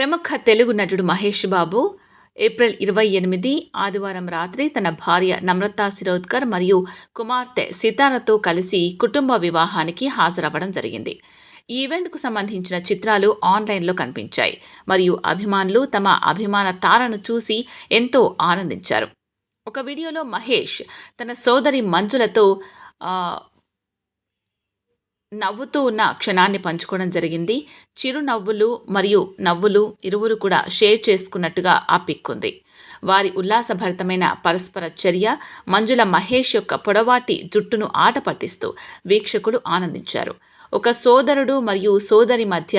ప్రముఖ తెలుగు నటుడు మహేష్ బాబు ఏప్రిల్ ఇరవై ఎనిమిది ఆదివారం రాత్రి తన భార్య నమ్రతా శిరోద్కర్ మరియు కుమార్తె సితారతో కలిసి కుటుంబ వివాహానికి హాజరవ్వడం జరిగింది. ఈ ఈవెంట్కు సంబంధించిన చిత్రాలు ఆన్లైన్లో కనిపించాయి మరియు అభిమానులు తమ అభిమాన తారను చూసి ఎంతో ఆనందించారు. ఒక వీడియోలో మహేష్ తన సోదరి మంజులతో నవ్వుతూ ఉన్న క్షణాన్ని పంచుకోవడం జరిగింది. చిరునవ్వులు మరియు నవ్వులు ఇరువురు కూడా షేర్ చేసుకున్నట్టుగా ఆ పిక్ ఉంది వారి ఉల్లాసభరితమైన పరస్పర చర్య మంజుల మహేష్ యొక్క పొడవాటి జుట్టును ఆట పట్టిస్తూ వీక్షకుడు ఆనందించారు. ఒక సోదరుడు మరియు సోదరి మధ్య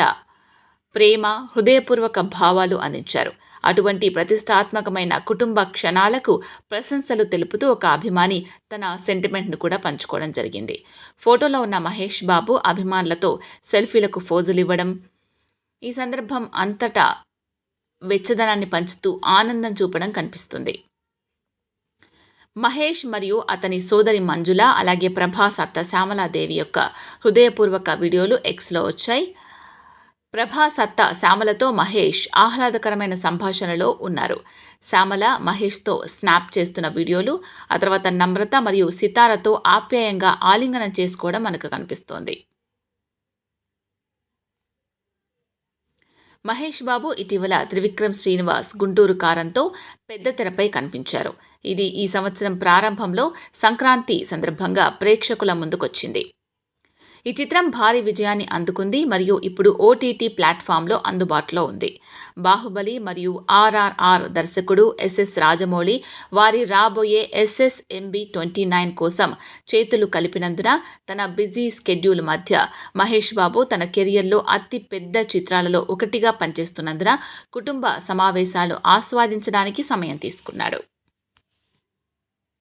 ప్రేమ హృదయపూర్వక భావాలు అందించారు. అటువంటి ప్రతిష్టాత్మకమైన కుటుంబ క్షణాలకు ప్రశంసలు తెలుపుతూ ఒక అభిమాని తన సెంటిమెంట్ను కూడా పంచుకోవడం జరిగింది. ఫోటోలో ఉన్న మహేష్ బాబు అభిమానులతో సెల్ఫీలకు ఫోజులు ఇవ్వడం ఈ సందర్భం అంతటా వెచ్చదనాన్ని పంచుతూ ఆనందం చూపడం కనిపిస్తుంది. మహేష్ మరియు అతని సోదరి మంజుల అలాగే ప్రభాస్ అత్త శ్యామలాదేవి యొక్క హృదయపూర్వక వీడియోలు ఎక్స్లో వచ్చాయి. ప్రభా సత్తా శ్యామలతో మహేష్ ఆహ్లాదకరమైన సంభాషణలో ఉన్నారు. శ్యామల మహేష్తో స్నాప్ చేస్తున్న వీడియోలు ఆ తర్వాత నమ్రత మరియు సితారతో ఆప్యాయంగా ఆలింగనం చేసుకోవడం మనకు కనిపిస్తోంది. మహేష్ బాబు ఇటీవల త్రివిక్రమ్ శ్రీనివాస్ గుంటూరు కారంతో పెద్ద తెరపై కనిపించారు. ఇది ఈ సంవత్సరం ప్రారంభంలో సంక్రాంతి సందర్భంగా ప్రేక్షకుల ముందుకొచ్చింది. ఈ చిత్రం భారీ విజయాన్ని అందుకుంది మరియు ఇప్పుడు ఓటీటీ ప్లాట్ఫామ్లో అందుబాటులో ఉంది. బాహుబలి మరియు ఆర్ఆర్ఆర్ దర్శకుడు ఎస్ఎస్ రాజమౌళి వారి రాబోయే ఎస్ఎస్ఎంబి ట్వంటీ నైన్ కోసం చేతులు కలిపినందున తన బిజీ స్కెడ్యూల్ మధ్య మహేష్ బాబు తన కెరియర్లో అతి పెద్ద చిత్రాలలో ఒకటిగా పనిచేస్తున్నందున కుటుంబ సమావేశాలు ఆస్వాదించడానికి సమయం తీసుకున్నాడు.